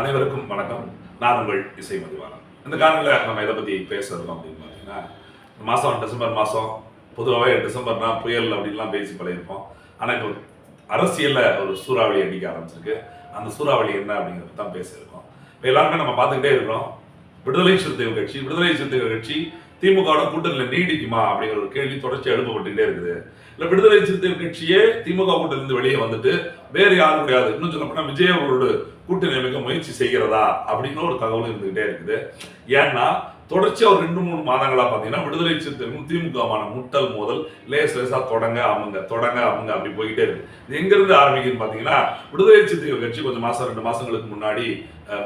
அனைவருக்கும் வணக்கம். நான் உங்கள் இசை மதிவாளன். இந்த காலங்களில் நம்ம எதை பற்றி பேசுகிறோம் அப்படின்னு பார்த்தீங்கன்னா மாதம் டிசம்பர் மாதம் பொதுவாகவே டிசம்பர்னா புயல் அப்படின்லாம் பேசி பழையிருப்போம் ஆனால் இப்போ அரசியலில் ஒரு சூறாவளி அடிக்க ஆரம்பிச்சிருக்கு. அந்த சூறாவளி என்ன அப்படிங்கிறத தான் பேசியிருக்கோம். இப்போ எல்லாருமே நம்ம பார்த்துக்கிட்டே இருக்கிறோம். விடுதலை சிறுத்தைகள் கட்சி விடுதலை சிறுத்தைகள் கட்சி திமுகவோட கூட்டணியில் நீடிக்குமா அப்படிங்கிற ஒரு கேள்வி தொடர்ச்சி எழுப்பப்பட்டுக்கிட்டே இருக்குது. இல்லை விடுதலை சிறுத்தைகள் கட்சியே திமுக கூட்டிலிருந்து வெளியே வந்துட்டு வேறு யாரும் கிடையாது. இன்னும் சொல்ல போனா விஜய் அவர்களோட கூட்டணி அமைக்க முயற்சி செய்கிறதா? அப்படின்னு ஒரு தகவல் இருந்துகிட்டே இருக்குது. ஏன்னா தொடர்ச்சியாக ஒரு ரெண்டு மூணு மாதங்களாக பார்த்தீங்கன்னா விடுதலை சிறுத்தைகளும் திமுகமான முட்டல் மோதல் லேஸ் லேசாக தொடங்க அவங்க தொடங்க அவங்க அப்படி போய்கிட்டே இருக்கு. எங்கேருந்து எங்க பார்த்தீங்கன்னா ஆரம்பிக்குதுன்னு பாத்தீங்கன்னா விடுதலை சிறுத்தைகள் கட்சி கொஞ்சம் மாதம் ரெண்டு மாதங்களுக்கு முன்னாடி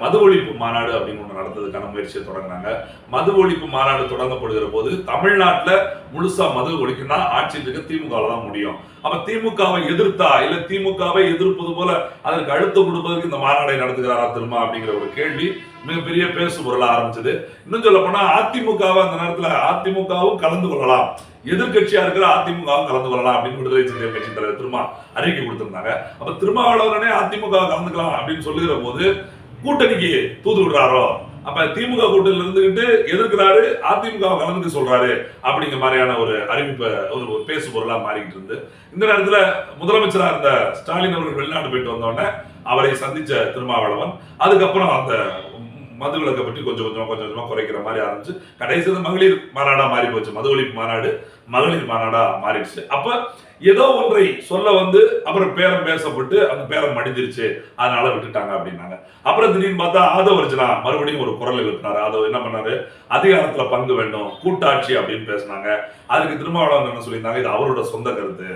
மது ஒழிப்பு மாநாடு அப்படின்னு ஒன்று நடந்ததுக்கான முயற்சியை தொடங்கினாங்க. மது ஒழிப்பு மாநாடு தொடங்கப்படுகிற போது தமிழ்நாட்டில் முழுசாக மது ஒழிக்கணும்னா ஆட்சி இருக்க திமுக தான் முடியும். அப்போ திமுகவை எதிர்த்தா இல்லை திமுகவை எதிர்ப்பது போல அதற்கு அழுத்தம் கொடுப்பதற்கு இந்த மாநாடை நடத்துகிறாரா திரும்ப அப்படிங்கிற ஒரு கேள்வி மிகப்பெரிய பேசு பொருளா ஆரம்பிச்சது. இன்னும் சொல்ல போனா அதிமுகவை அந்த நேரத்துல அதிமுகவும் கலந்து கொள்ளலாம். எதிர்கட்சியா இருக்கிற அதிமுகவும் கலந்து கொள்ளலாம் அப்படின்னு விடுதலை சிறுத்தைகள் கட்சி தலைவர் திருமா அறிக்கை கொடுத்திருந்தாங்க. அப்ப திருமாவளவனே அதிமுக கலந்துக்கலாம் அப்படின்னு சொல்லுகிற போது கூட்டணிக்கு தூது விடுறாரோ? அப்ப திமுக கூட்டணியில இருந்துகிட்டு எதிர்க்கிறாரு அதிமுக கலந்துக்க சொல்றாரு அப்படிங்கிற மாதிரியான ஒரு அறிவிப்பை ஒரு ஒரு பேசு பொருளா மாறிக்கிட்டு இருந்து. இந்த நேரத்துல முதலமைச்சரா இருந்த ஸ்டாலின் அவர்கள் வெளிநாடு போயிட்டு வந்தோடனே அவரை சந்திச்ச திருமாவளவன் அதுக்கப்புறம் அந்த மது விலக்கை பற்றி கொஞ்சம் கொஞ்சமாக கொஞ்சம் கொஞ்சமாக குறைக்கிற மாதிரி ஆரம்பிச்சு கடைசியில் மகளிர் மாநாடா மாறி போச்சு. மது ஒழிப்பு மாநாடு மகளிர் மாநாடா மாறிடுச்சு. அப்ப ஏதோ ஒன்றை சொல்ல வந்து அப்புறம் பேரம் பேசப்பட்டு அந்த பேரம் மடிஞ்சிருச்சு. அதனால விட்டுட்டாங்க அப்படின்னாங்க. அப்புறம் திடீர்னு பார்த்தா ஆதவர்ஜனா மறுபடியும் ஒரு குரல் எழுப்பினாரு. ஆதவ என்ன பண்ணாரு? அதிகாரத்துல பங்கு வேண்டும் கூட்டாட்சி அப்படின்னு பேசினாங்க. அதுக்கு திருமாவளவன் என்ன சொல்லியிருந்தாங்க? இது அவரோட சொந்த கருத்து.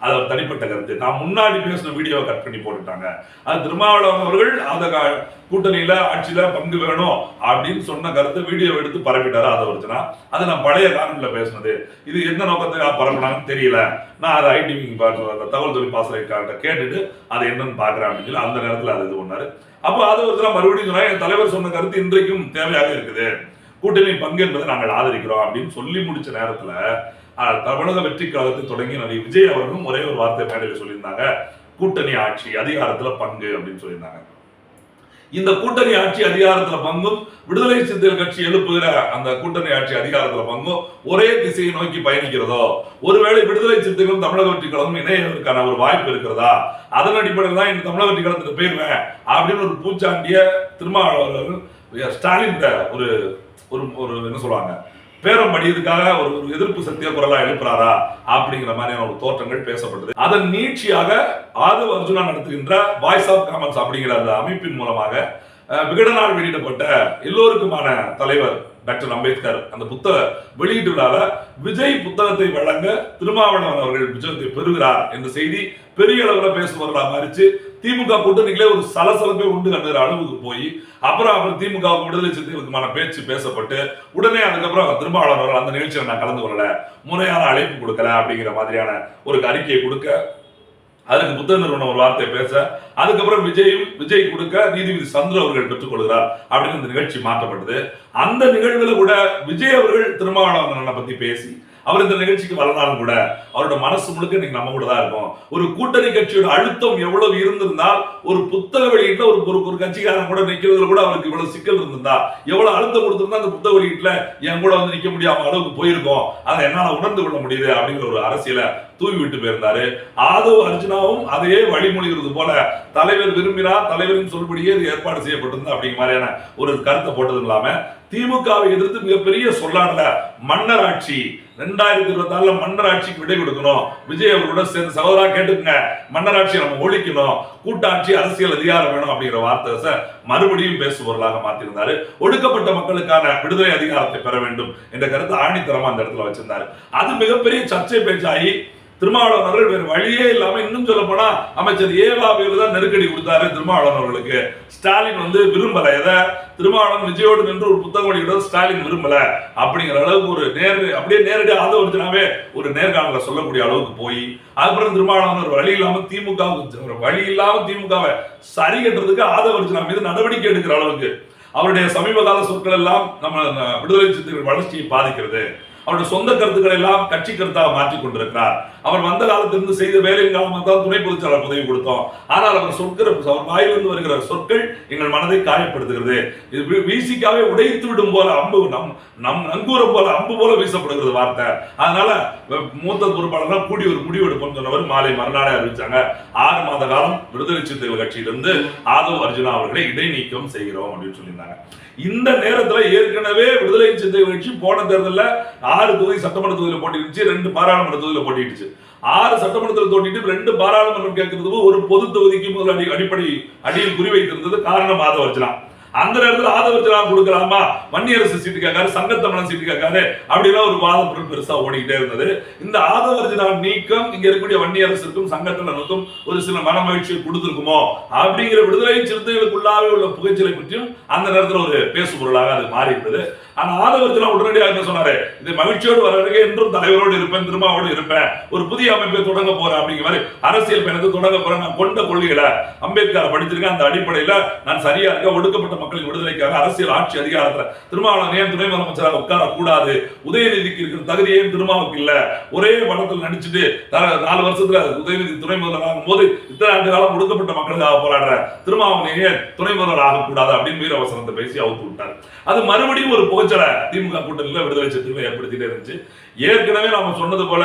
அது ஒரு தனிப்பட்ட கருத்து. நான் முன்னாடி பேசின வீடியோவை கட் பண்ணி போட்டுட்டாங்க. அது திருமாவளவன் அவர்கள் அந்த கா- கூட்டணியில ஆட்சியில பங்கு வேணும் அப்படின்னு சொன்ன கருத்தை வீடியோ எடுத்து பரப்பிட்டாரு ஆதவர்ஜனா அது நான் பழைய காணொலியில பேசினது. இது எந்த நோக்கத்துக்காக பரப்பினாங்கன்னு தெரியல. நான் அதை ஐடி அந்த தகவல் தொழில் பாசறைக்கார்ட்ட கேட்டுட்டு அதை என்னன்னு பாக்குறேன் அப்படின்னு சொல்லி அந்த நேரத்தில் அது இது பண்ணாரு. அப்போ அது ஒருத்தர் மறுபடியும் சொன்னா என் தலைவர் சொன்ன கருத்து இன்றைக்கும் தேவையாக இருக்குது. கூட்டணி பங்கு என்பதை நாங்கள் ஆதரிக்கிறோம் அப்படின்னு சொல்லி முடிச்ச நேரத்துல தமிழக வெற்றி காலத்தை தொடங்கி நடிகை விஜய் அவர்களும் ஒரே ஒரு வார்த்தை மேடையில் சொல்லியிருந்தாங்க கூட்டணி ஆட்சி அதிகாரத்துல பங்கு அப்படின்னு சொல்லியிருந்தாங்க. இந்த கூட்டணி ஆட்சி அதிகாரத்துல பங்கும் விடுதலை சிறுத்தைகள் கட்சி எழுப்புகிற அந்த கூட்டணி ஆட்சி அதிகாரத்துல பங்கும் ஒரே திசையை நோக்கி பயணிக்கிறதோ ஒருவேளை விடுதலை சிறுத்தைகளும் தமிழக வெற்றி கழகம் இணையதற்கான ஒரு வாய்ப்பு இருக்கிறதா? அதன் அடிப்படையில் தான் இந்த தமிழக வெற்றி கழகத்துக்கு போயிருவேன் அப்படின்னு ஒரு பூச்சாண்டிய திருமாவளவர்கள் ஸ்டாலின் ஒரு ஒரு ஒரு என்ன சொல்லுவாங்க? பேரம் படியதுக்காக ஒரு ஒரு எதிர்ப்பு சக்திய குரலா எழுப்புறாரா அப்படிங்கிற மாதிரியான ஒரு தோற்றங்கள் பேசப்பட்டது அதன் நீட்சியாக ஆதவ் அர்ஜுனா நடத்துகின்ற வாய்ஸ் ஆஃப் காமன்ஸ் அப்படிங்கிற அந்த அமைப்பின் மூலமாக அஹ், விகடனால் வெளியிடப்பட்ட எல்லோருக்குமான தலைவர் டாக்டர் அம்பேத்கர் அந்த புத்தக வெளியீட்டு விஜய் புத்தகத்தை வழங்க திருமாவளவன் அவர்கள் விஜயத்தை பெறுகிறார் என்ற செய்தி பெரிய அளவுல பேசுபவர்களாக மாறிச்சு. திமுக கூட்டணிகளே ஒரு சலசலப்பே உண்டு கண்டுகிற அளவுக்கு போய் அப்புறம் அப்புறம் திமுக விடுதலை சிறுத்தைகளுக்குமான பேச்சு பேசப்பட்டு உடனே அதுக்கப்புறம் திரும்ப ஆளுநர் அந்த நிகழ்ச்சியில் நான் கலந்து கொள்ளல முறையான அழைப்பு கொடுக்கல அப்படிங்கிற மாதிரியான ஒரு அறிக்கையை கொடுக்க அதுக்கு புத்தக நிறுவனம் ஒரு வார்த்தை பேச அதுக்கப்புறம் விஜயும் விஜய் கொடுக்க நீதிபதி சந்திர அவர்கள் பெற்றுக்கொள்கிறார் அப்படின்னு இந்த நிகழ்ச்சி மாற்றப்பட்டது. அந்த நிகழ்வுல கூட விஜய் அவர்கள் திருமாவளவன் பத்தி பேசி அவர் இந்த நிகழ்ச்சிக்கு வரலாலும் கூட அவரோட மனசு முழுக்க இன்னைக்கு நம்ம கூட தான் இருக்கும். ஒரு கூட்டணி கட்சியோட அழுத்தம் எவ்வளவு இருந்திருந்தால் ஒரு புத்தக வெளியீட்டுல ஒரு ஒரு ஒரு கட்சிக்காரன் கூட நிக்கிறதுல கூட அவருக்கு இவ்வளவு சிக்கல் இருந்திருந்தா எவ்வளவு அழுத்தம் கொடுத்திருந்தா அந்த புத்தக வெளியீட்டுல என் கூட வந்து நிக்க முடியாம அளவுக்கு போயிருக்கோம். அதை என்னால உணர்ந்து கொள்ள முடியுது அப்படிங்கிற ஒரு அரசியல தூவி விட்டு போயிருந்தாரு. ஆதவ் அர்ஜுனாவும் அதையே வழிமொழிகிறது போல தலைவர் விரும்பினார் தலைவரின் சொல்படியே இது ஏற்பாடு செய்யப்பட்டிருந்தது அப்படிங்கிற மாதிரியான ஒரு கருத்தை போட்டதும் இல்லாம திமுகவை எதிர்த்து மிகப்பெரிய சொல்லாடல மன்னர் ஆட்சி ரெண்டாயிரத்தி இருபத்தி நாலுல மன்னர் ஆட்சிக்கு விடை கொடுக்கணும். விஜய் அவர்களோட சேர்ந்து சகோதரா கேட்டுக்கங்க. மன்னர் ஆட்சியை நம்ம ஒழிக்கணும். கூட்டாட்சி அரசியல் அதிகாரம் வேணும் அப்படிங்கிற வார்த்தை மறுபடியும் பேசு பொருளாக மாத்திருந்தாரு. ஒடுக்கப்பட்ட மக்களுக்கான விடுதலை அதிகாரத்தை பெற வேண்டும் என்ற கருத்து ஆணித்தரமா அந்த இடத்துல வச்சிருந்தாரு. அது மிகப்பெரிய சர்ச்சை பேச்சாகி திருமாவளவன் அவர்கள் வேறு வழியே இல்லாம இன்னும் சொல்ல போனா அமைச்சர் ஏவாவியில் தான் நெருக்கடி கொடுத்தாரு திருமாவளவன் அவர்களுக்கு. ஸ்டாலின் வந்து விரும்பல. எதை? திருமாவளவன் விஜயோடு நின்று ஒரு புத்தகம் வெளியிடுறது ஸ்டாலின் விரும்பல. அப்படிங்கிற அளவுக்கு ஒரு நேர் அப்படியே நேரடியாக ஆதரவுனாவே ஒரு நேர்காணல சொல்லக்கூடிய அளவுக்கு போய் அதுக்கப்புறம் திருமாவளவன் ஒரு வழி இல்லாம திமுக ஒரு வழி இல்லாம திமுகவை சரி கட்டுறதுக்கு ஆதவர்ஜனா மீது நடவடிக்கை எடுக்கிற அளவுக்கு அவருடைய சமீப கால சொற்கள் எல்லாம் நம்ம விடுதலை சிறுத்தைகள் வளர்ச்சியை பாதிக்கிறது. அவருடைய சொந்த கருத்துக்களை எல்லாம் கட்சி கருத்தாக மாற்றி கொண்டிருக்கிறார். அவர் வந்த காலத்திலிருந்து செய்த வேலையின் காலமாக தான் துணை பொதுச் உதவி பதவி கொடுத்தோம். ஆனால் அவர் சொற்கிற அவர் வாயிலிருந்து வருகிற சொற்கள் எங்கள் மனதை காயப்படுத்துகிறது. இது வீசிக்காவே உடைத்து விடும் போல அம்பு நம் நம் நங்கூரம் போல அம்பு போல வீசப்படுகிறது வார்த்தை. அதனால மூத்த பொறுப்பாளர் கூடி ஒரு முடிவு எடுப்போம் சொன்னவர் மாலை மறுநாளே அறிவிச்சாங்க. ஆறு மாத காலம் விடுதலை சிறுத்தைகள் கட்சியிலிருந்து ஆதவ் அர்ஜுனா அவர்களை இடைநீக்கம் செய்கிறோம் அப்படின்னு சொல்லியிருந்தாங்க. இந்த நேரத்துல ஏற்கனவே விடுதலை சிறுத்தைகள் கட்சி போன தேர்தலில் ஆறு தொகுதி சட்டமன்ற தொகுதியில் போட்டிடுச்சு ரெண்டு பாராளுமன்ற தொகுதியில் போட்டிடுச்சு ஆறு சட்டமன்றத்தில் தோட்டிட்டு ரெண்டு பாராளுமன்றம் கேட்கறதுக்கு ஒரு பொது தொகுதிக்கு முதல் அடி அடிப்படை அடியில் குறிவைத்திருந்தது காரணம் ஆதவ வச்சலாம் அந்த நேரத்தில் ஆதவர்ஜனா கொடுக்கலாமா? வன்னியரசு சீட்டு கேட்காரு சங்கத்தமிழன் சீட்டு கேட்காரு அப்படிலாம் ஒரு வாதம் பொருள் பெருசா ஓடிக்கிட்டே இருந்தது. இந்த ஆதவர்ஜனா நீக்கம். இங்க இருக்கக்கூடிய வன்னியரசுக்கும் சங்கத்தமிழனுக்கும் ஒரு சில மன மகிழ்ச்சியை கொடுத்துருக்குமோ? அப்படிங்கிற விடுதலை சிறுத்தைகளுக்குள்ளாவே உள்ள புகைச்சலை பற்றியும் அந்த நேரத்தில் ஒரு பேசு பொருளாக அது மாறி இருந்தது. ஆனா ஆதவர்ஜனா உடனடியாக என்ன சொன்னாரு? இது மகிழ்ச்சியோடு வர வரைக்கும் என்றும் தலைவரோடு இருப்பேன் திருமாவோடு இருப்பேன். ஒரு புதிய அமைப்பை தொடங்க போறேன் அப்படிங்கிற மாதிரி அரசியல் பயணத்தை தொடங்க போறேன். நான் கொண்ட கொள்கைகளை அம்பேத்கர் படிச்சிருக்கேன் அந்த அடிப்படையில நான் சரியா இருக்க ஒடுக்கப்பட்ட மக்களின் விடுதலைக்காக அரசியல் ஆட்சி அதிகாரத்துல திருமாவளவன் ஏன் துணை முதலமைச்சராக உட்கார கூடாது உதயநிதிக்கு இருக்கிற தகுதி ஏன் திருமாவுக்கு இல்ல? ஒரே படத்தில் நடிச்சுட்டு நாலு வருஷத்துல உதயநிதி துணை முதல்வர் ஆகும் போது இத்தனை ஆண்டு காலம் ஒடுக்கப்பட்ட மக்களுக்காக போராடுற திருமாவளவன் ஏன் துணை முதல்வர் ஆகக்கூடாது அப்படின்னு வீர அவசரத்தை பேசி அவுத்து விட்டார். அது மறுபடியும் ஒரு புகைச்சலை திமுக கூட்டணியில் விடுதலை சிறுத்தைகளை ஏற்படுத்திட்டே இருந்துச்சு. ஏற்கனவே நாம சொன்னது போல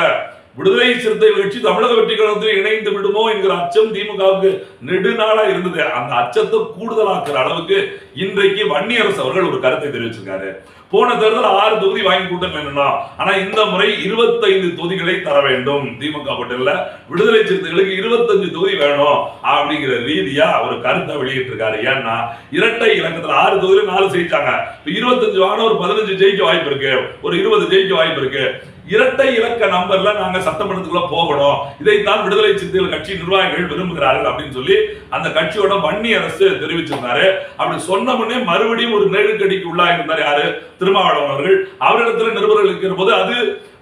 விடுதலை சிறுத்தைகள் கட்சி தமிழக வெற்றி கழகத்தில் இணைந்து விடுமோ என்கிற அச்சம் திமுகவுக்கு நெடுநாளா இருந்தது. அந்த அச்சத்தை கூடுதலாக்குற அளவுக்கு இன்றைக்கு வன்னியரசு அவர்கள் ஒரு கருத்தை தெரிவிச்சிருக்காரு. போன தேர்தல் ஆறு தொகுதி வாங்கி கூட்டம் என்னன்னா ஆனா இந்த முறை இருபத்தைந்து தொகுதிகளை தர வேண்டும். திமுக கூட்டணியில விடுதலை சிறுத்தைகளுக்கு இருபத்தஞ்சு தொகுதி வேணும் அப்படிங்கிற ரீதியா ஒரு கருத்தை வெளியிட்டு இருக்காரு ஏன்னா இரட்டை இலக்கத்துல ஆறு தொகுதியில நாலு ஜெயிச்சாங்க. இருபத்தஞ்சு வாங்கினா ஒரு பதினஞ்சு ஜெயிக்க வாய்ப்பு இருக்கு. ஒரு இருபது ஜெயிக்க வாய்ப்பு இருக்கு. இரட்டை இலக்க நம்பர்ல நாங்க சட்டமன்றத்துக்குள்ள போகணும். இதைத்தான் விடுதலை சிறுத்தைகள் கட்சி நிர்வாகிகள் விரும்புகிறார்கள் அப்படின்னு சொல்லி அந்த கட்சியோட வன்னி அரசு தெரிவிச்சிருந்தாரு. அப்படி சொன்ன உடனே மறுபடியும் ஒரு நெருக்கடிக்கு உள்ளாயிருந்தார் யாரு? திருமாவளவன் அவர்கள். அவரிடத்துல நிருபர்கள் இருக்கிற போது அது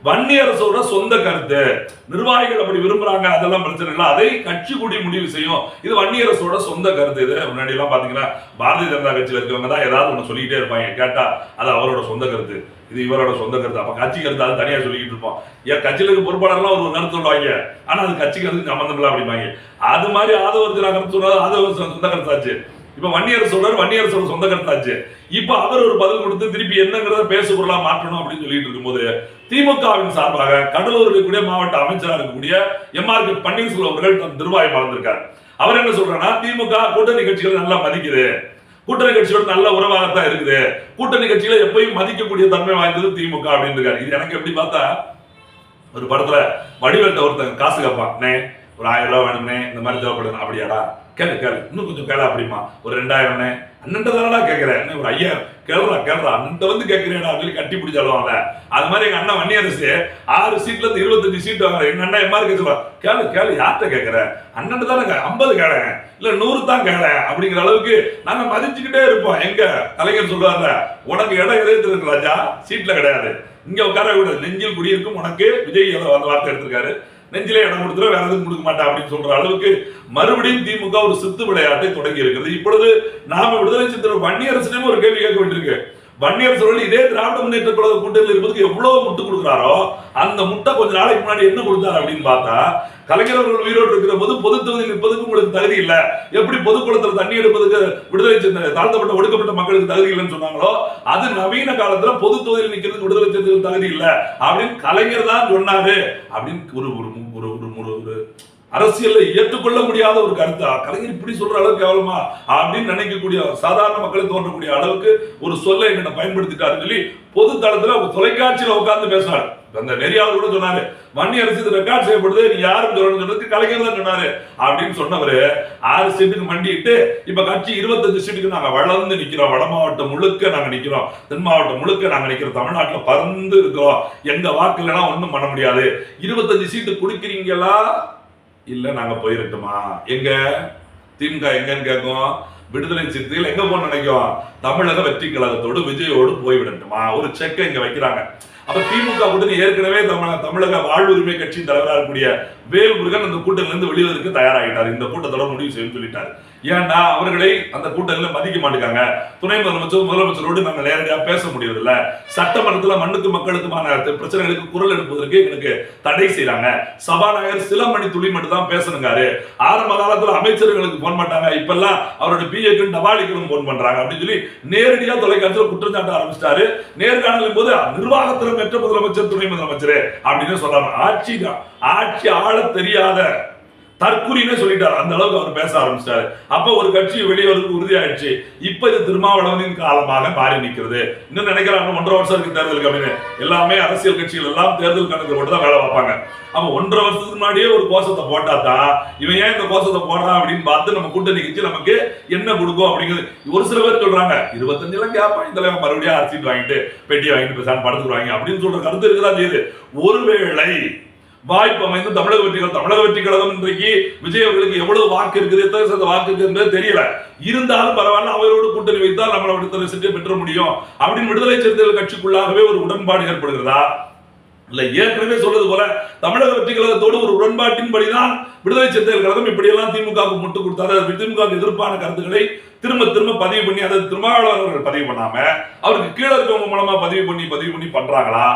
வன்னி அரசோட சொந்த கருத்து. நிர்வாகிகள் அப்படி விரும்புறாங்க அதெல்லாம் பிரச்சனை இல்லை. அதை கட்சி கூடி முடிவு செய்யும். இது வன்னி அரசோட சொந்த கருத்து. இது முன்னாடி எல்லாம் பாத்தீங்கன்னா பாரதிய ஜனதா கட்சியில இருக்கவங்க தான் ஏதாவது ஒண்ணு சொல்லிக்கிட்டே இருப்பாங்க. கேட்டா அது அவரோட சொந்த கருத்து. இது இவரோட சொந்த கருத்து. அப்ப கட்சி கருத்து அது தனியா சொல்லிக்கிட்டு இருப்போம். ஏன் கட்சியில இருக்க பொறுப்பாளர்லாம் ஒரு கருத்து சொல்லுவாங்க. ஆனா அது கட்சி கருத்து சம்பந்தம் இல்லை அப்படிம்பாங்க. அது மாதிரி ஆதவ கருத்து சொன்னாலும் ஆதவர் சொந்த கருத்தாச்சு இப்ப வன்னியர் சொல்றாரு வன்னியர் சொல்ற சொந்த கருத்தாச்சு இப்ப அவர் ஒரு பதில் கொடுத்து திருப்பி என்னங்கிறத பேச பொருளா மாற்றணும் அப்படின்னு சொல்லிட்டு இருக்கும்போது திமுகவின் சார்பாக கடலூர் இருக்கக்கூடிய மாவட்ட அமைச்சராக இருக்கக்கூடிய எம் ஆர் கே பன்னீர்செல்வம் அவர்கள் தன் திருவாய் மறந்திருக்கார். அவர் என்ன சொல்றாருன்னா திமுக கூட்டணி கட்சிகள் நல்லா மதிக்குது. கூட்டணி கட்சியோட நல்ல உறவாகத்தான் இருக்குது. கூட்டணி கட்சியில எப்பயும் மதிக்கக்கூடிய தன்மை வாய்ந்தது திமுக அப்படின்னு இருக்காரு. இது எனக்கு எப்படி பார்த்தா ஒரு படத்துல வடிவேட்ட ஒருத்தன் காசு கேட்பான் ஒரு ஆயிரம் ரூபாய் வேணும்னே இந்த மாதிரி தேவைப்படுது அப்படியாடா. கேளு கேளு. இன்னும் கொஞ்சம் கேளு அப்படிமா. ஒரு ரெண்டாயிரம்னு அண்ணன்ட்ட தானடா கேட்கிறேன் ஒரு ஐயாயிரம். கேளுடா கேளுடா. அண்ணன்ட்ட வந்து கேட்குறேடா அப்படின்னு கட்டி பிடிச்சாலுவாங்க அது மாதிரி எங்க அண்ணன் வன்னியரசு ஆறு சீட்ல இருந்து இருபத்தஞ்சு சீட் வாங்குற. எங்க அண்ணன் எம்மா இருக்க சொல்லுவா கேளு கேளு. யார்கிட்ட கேட்கிற அண்ணன் தானே ஐம்பது கேளுங்க. இல்ல நூறு தான் கேளேன் அப்படிங்கிற அளவுக்கு நாங்க மதிச்சுக்கிட்டே இருப்போம். எங்க கலைஞர் சொல்லுவாங்க உனக்கு இடம் எதிர்த்து இருக்கு ராஜா? சீட்ல கிடையாது. இங்க உட்கார விட. நெஞ்சில் குடியிருக்கும் உனக்கு. விஜய் வார்த்தை எடுத்திருக்காரு. நெஞ்சிலே இடம் கொடுத்துரும் வேற எதுவும் கொடுக்க மாட்டா அப்படின்னு சொல்ற அளவுக்கு மறுபடியும் திமுக ஒரு சித்து விளையாட்டை தொடங்கி இருக்கிறது. இப்பொழுது நாம விடுதலை சித்திர வன்னியரசனையும் ஒரு கேள்வி கேட்க வேண்டியிருக்கு. வன்னியர் சொல்லி இதே திராவிட முன்னேற்ற கழக கூட்டத்தில் இருப்பதுக்கு எவ்வளவு முட்டு கொடுக்குறாரோ அந்த முட்டை கொஞ்ச நாளைக்கு முன்னாடி என்ன கொடுத்தாரு அப்படின்னு பார்த்தா கலைஞர் அவர்கள் உயிரோடு இருக்கிற போது பொது தொகுதியில் நிற்பதுக்கு உங்களுக்கு தகுதி இல்ல. எப்படி பொதுக்குளத்தில் தண்ணி எடுப்பதுக்கு விடுதலை சின்ன- தாழ்த்தப்பட்ட ஒடுக்கப்பட்ட மக்களுக்கு தகுதி இல்லைன்னு சொன்னாங்களோ அது நவீன காலத்துல பொது தொகுதியில் நிற்கிறதுக்கு விடுதலை சிறுத்தைகள் தகுதி இல்ல அப்படின்னு கலைஞர் தான் சொன்னாரு அப்படின்னு ஒரு ஒரு ஒரு ஒரு அரசியல்ல ஏற்றுக்கொள்ள முடியாத ஒரு கருத்தா? கலைஞர் இப்படி சொல்ற அளவுக்கு கேவலமா அப்படின்னு நினைக்கக்கூடிய சாதாரண மக்களுக்கு தோன்றக்கூடிய அளவுக்கு ஒரு சொல்லை எங்கிட்ட பயன்படுத்திட்டாருன்னு சொல்லி பொது தளத்துல தொலைக்காட்சியில உட்கார்ந்து பேசினாரு அந்த நெறியாளர் கூட சொன்னாரு வன்னி அரசு இது ரெக்கார்ட் செய்யப்படுது நீ யாரும் சொல்லணும்னு கலைஞர் தான் சொன்னாரு. அப்படின்னு சொன்னவரு ஆறு சீட்டுக்கு மண்டிட்டு இப்ப கட்சி இருபத்தஞ்சு சீட்டுக்கு நாங்க வளர்ந்து நிக்கிறோம். வட மாவட்டம் முழுக்க நாங்க நிக்கிறோம். தென் மாவட்டம் முழுக்க நாங்க நிக்கிறோம் தமிழ்நாட்டுல பறந்து இருக்கிறோம் எங்க வாக்கு இல்லைன்னா ஒண்ணும் பண்ண முடியாது. இருபத்தஞ்சு சீட்டு கொடுக்குறீங்களா? இல்ல நாங்க போயிருட்டுமா எங்க? திமுக எங்கன்னு கேட்கும். விடுதலை சிறுத்தைகள் எங்க போன நினைக்கும்? தமிழக வெற்றி கழகத்தோடு விஜயோடு போய்விடட்டுமா? ஒரு செக்கை இங்க வைக்கிறாங்க. அப்ப திமுக கூட்டணி ஏற்கனவே தமிழக தமிழக வாழ்வுரிமை கட்சியின் தலைவராக இருக்கக்கூடிய வேல்முருகன் அந்த கூட்டத்திலிருந்து இருந்து வெளிவதற்கு தயாராகிட்டார். இந்த கூட்டத்தோட முடிவு செய்யும் சொல்லிட்டார். ஏன்னா அவர்களை அந்த கூட்டணியில மதிக்க மாட்டேங்காங்க துணை முதலமைச்சர் முதலமைச்சரோடு நாங்கள் நேரடியா பேச முடியறதில்ல சட்டமன்றத்துல மண்ணுக்கு மக்களுக்குமான பிரச்சனைகளுக்கு குரல் எடுப்பதற்கு எங்களுக்கு தடை செய்யறாங்க சபாநாயகர் சில மணி துளி மட்டும் தான் பேசணுங்காரு ஆரம்ப காலத்துல அமைச்சர்களுக்கு போன் பண்ணாங்க. இப்பெல்லாம் அவரோட பிஏக்கு டபாலிக்கு போன் பண்றாங்க. அப்படின்னு சொல்லி நேரடியா தொலைக்காட்சியில் குற்றச்சாட்டு ஆரம்பிச்சிட்டாரு. நேர்காணலின் போது நிர்வாகத்திலும் பெற்ற முதலமைச்சர் துணை முதலமைச்சர் அப்படின்னு சொல்றாங்க. ஆட்சி ஆட்சி ஆள தெரியாத தற்குறின்னு சொல்லிட்டார். அந்த அளவுக்கு அவர் பேச ஆரம்பிச்சிட்டாரு. அப்ப ஒரு கட்சி வெளியே வரதுக்கு உறுதியாயிடுச்சு. இப்ப இது திருமாவளவனின் காலமாக மாறி நிற்கிறது. இன்னும் நினைக்கிறாங்க ஒன்றரை வருஷம் இருக்கு தேர்தலுக்கு அப்படின்னு எல்லாமே அரசியல் கட்சிகள் எல்லாம் தேர்தல் கணக்கு மட்டும் தான் வேலை பார்ப்பாங்க. அப்ப ஒன்றரை வருஷத்துக்கு முன்னாடியே ஒரு கோஷத்தை போட்டா தான் இவன் ஏன் இந்த கோஷத்தை போடுறான் அப்படின்னு பார்த்து நம்ம கூட்டணி கட்சி நமக்கு என்ன கொடுக்கும் அப்படிங்கிறது ஒரு சில பேர் சொல்றாங்க. இருபத்தஞ்சு எல்லாம் கேட்பான் இந்த தலைவன் மறுபடியும் அரசியல் வாங்கிட்டு பெட்டி வாங்கிட்டு பேசாம படத்துக்கு வாங்கி அப்படின்னு சொல்ற கருத்து இருக்குதான் செய்யுது. ஒருவேளை வாய்ப்பு அமைந்து தமிழக வெற்றிகள் தமிழக வெற்றி கழகம் இன்றைக்கு விஜய் அவர்களுக்கு எவ்வளவு வாக்கு இருக்குது எத்தனை சதவீத வாக்கு இருக்குது என்பது தெரியல. இருந்தாலும் பரவாயில்ல அவரோடு கூட்டணி வைத்தால் நம்மளை விடுதலை சென்று பெற்ற முடியும். அப்படின்னு விடுதலை சிறுத்தைகள் கட்சிக்குள்ளாகவே ஒரு உடன்பாடு ஏற்படுகிறதா? இல்ல ஏற்கனவே சொல்றது போல தமிழக வெற்றி கழகத்தோடு ஒரு உடன்பாட்டின்படிதான் விடுதலை சிறுத்தைகள் கழகம் இப்படியெல்லாம் திமுகவுக்கு முட்டு கொடுத்தாரு. அது திமுக எதிர்ப்பான கருத்துக்களை திரும்ப திரும்ப பதிவு பண்ணி அதை திருமாவளவன் அவர்கள் பதிவு பண்ணாம அவருக்கு கீழே இருக்கவங்க மூலமா பதிவு பண்ணி பதிவு பண்ணி பண்றாங்களா?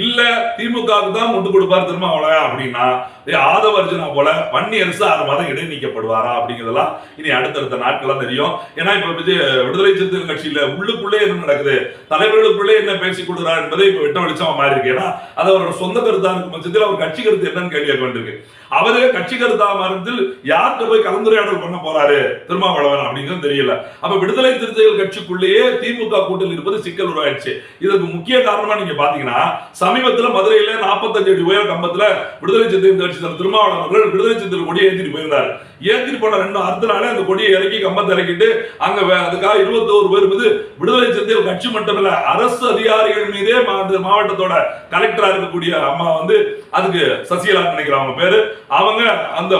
இல்ல திமுகவுக்கு தான் முட்டு கொடுப்பார் திருமாவளவன் அப்படின்னா ஏ, ஆதவ அர்ஜுனா போல வன்னி அரசு ஆறு மாதம் இடைநீக்கப்படுவாரா அப்படிங்கிறதெல்லாம் இனி அடுத்தடுத்த நாட்கள்லாம் தெரியும். ஏன்னா இப்ப விஜய் விடுதலை சிறுத்தைகள் கட்சியில உள்ளுக்குள்ளே என்ன நடக்குது? தலைவர்களுக்குள்ளே என்ன பேசிக் கொள்கிறார் என்பதை இப்ப வெட்ட வெளிச்சமா மாறி இருக்கு ஏன்னா அது அவரோட சொந்த கருத்தா இருக்கும் பட்சத்தில் அவர் கட்சி கருத்து என்னன்னு கேள்வி கேட்க வேண்டியிருக்கு. அவரே கட்சி கருத்தா மருந்தில் யார்கிட்ட போய் கலந்துரையாடல் பண்ண போறாரு? திருமாவளவன் அப்படிங்கிறது தெரியல. அப்ப விடுதலை சிறுத்தைகள் கட்சிக்குள்ளேயே திமுக கூட்டில் இருப்பது சிக்கல் உருவாயிடுச்சு. இதற்கு முக்கிய காரணமா நீங்க பாத்தீங்கன்னா சமீபத்துல மதுரையில 45 அடி உயர கம்பத்துல விடுதலை சிறுத்தைகள் கட்சி திருமாவளவன் அவர்கள் விடுதலை சிறுத்தைகள் கொடியை ஏற்றிட்டு போயிருந்தார். ஏற்றிட்டு போன ரெண்டு அடுத்த நாளே அந்த கொடியை இறக்கி கம்பத்தை இறக்கிட்டு அங்க அதுக்காக இருபத்தோரு பேர் மீது விடுதலை சிறுத்தைகள் கட்சி மட்டுமல்ல அரசு அதிகாரிகள் மீதே அந்த மாவட்டத்தோட கலெக்டரா இருக்கக்கூடிய அம்மா வந்து அதுக்கு சசிகலா நினைக்கிறேன் அவங்க பேரு. அவங்க அந்த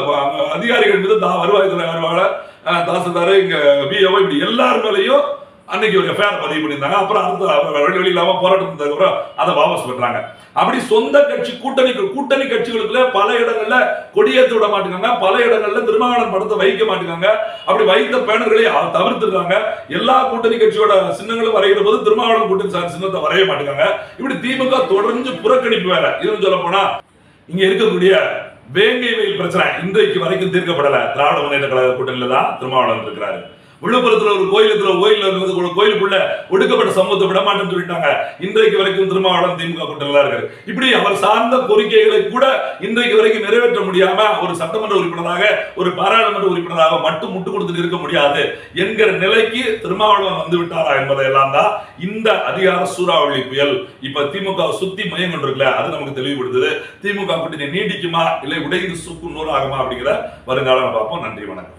அதிகாரிகள் மீது தா வருவாய்த்துறை வருவாங்க. தாசில்தார் இங்க பிஓ இப்படி எல்லார் மேலயும் அன்னைக்கு ஒரு எஃப்ஐஆர் பதிவு பண்ணியிருந்தாங்க. அப்புறம் அடுத்த வழி வழி இல்லாம போராட்டம் அப்புறம் அதை வாபஸ் பண்றாங்க அப்படி சொந்த கட்சி கூட்டணி கூட்டணி கட்சிகளுக்குள்ள பல இடங்கள்ல கொடியேற்ற விட மாட்டேங்காங்க பல இடங்கள்ல திருமாவளவன் படத்தை வைக்க மாட்டேங்காங்க அப்படி வைத்த பேனர்களை தவிர்த்துருக்காங்க எல்லா கூட்டணி கட்சியோட சின்னங்களும் வரைகிற போது திருமாவளவன் கூட்டணி சார் சின்னத்தை வரைய மாட்டேங்காங்க இப்படி திமுக தொடர்ந்து புறக்கணிப்பு வேற. இதுன்னு சொல்ல போனா இங்க இருக்கக்கூடிய வேங்கை வெயில் பிரச்சனை இன்றைக்கு வரைக்கும் தீர்க்கப்படல. திராவிட முன்னேற்ற கழக கூட்டணியில தான் திருமாவளவன் இருக்கிறாரு. விழுப்புரத்துல ஒரு கோயிலுக்குள்ள கோயில் இருந்தது கோயிலுக்குள்ள ஒடுக்கப்பட்ட சமூகத்தை விடமாட்டேன்னு சொல்லிட்டாங்க. இன்றைக்கு வரைக்கும் திருமாவளம் திமுக கூட்டணியில இருக்காரு. இப்படி அவர் சார்ந்த கோரிக்கைகளை கூட இன்றைக்கு வரைக்கும் நிறைவேற்ற முடியாம ஒரு சட்டமன்ற உறுப்பினராக ஒரு பாராளுமன்ற உறுப்பினராக மட்டும் முட்டு கொடுத்துட்டு இருக்க முடியாது என்கிற நிலைக்கு திருமாவளவன் வந்து விட்டாரா என்பதையெல்லாம் தான் இந்த அதிகார சூறாவளி புயல். இப்ப திமுக சுத்தி மையம் கொண்டிருக்கல அது நமக்கு தெளிவுபடுத்துது. திமுக கூட்டணி நீடிக்குமா இல்லை உடைந்து சுக்கு நூறாகுமா அப்படிங்கிற வருங்காலம் பார்ப்போம். நன்றி வணக்கம்.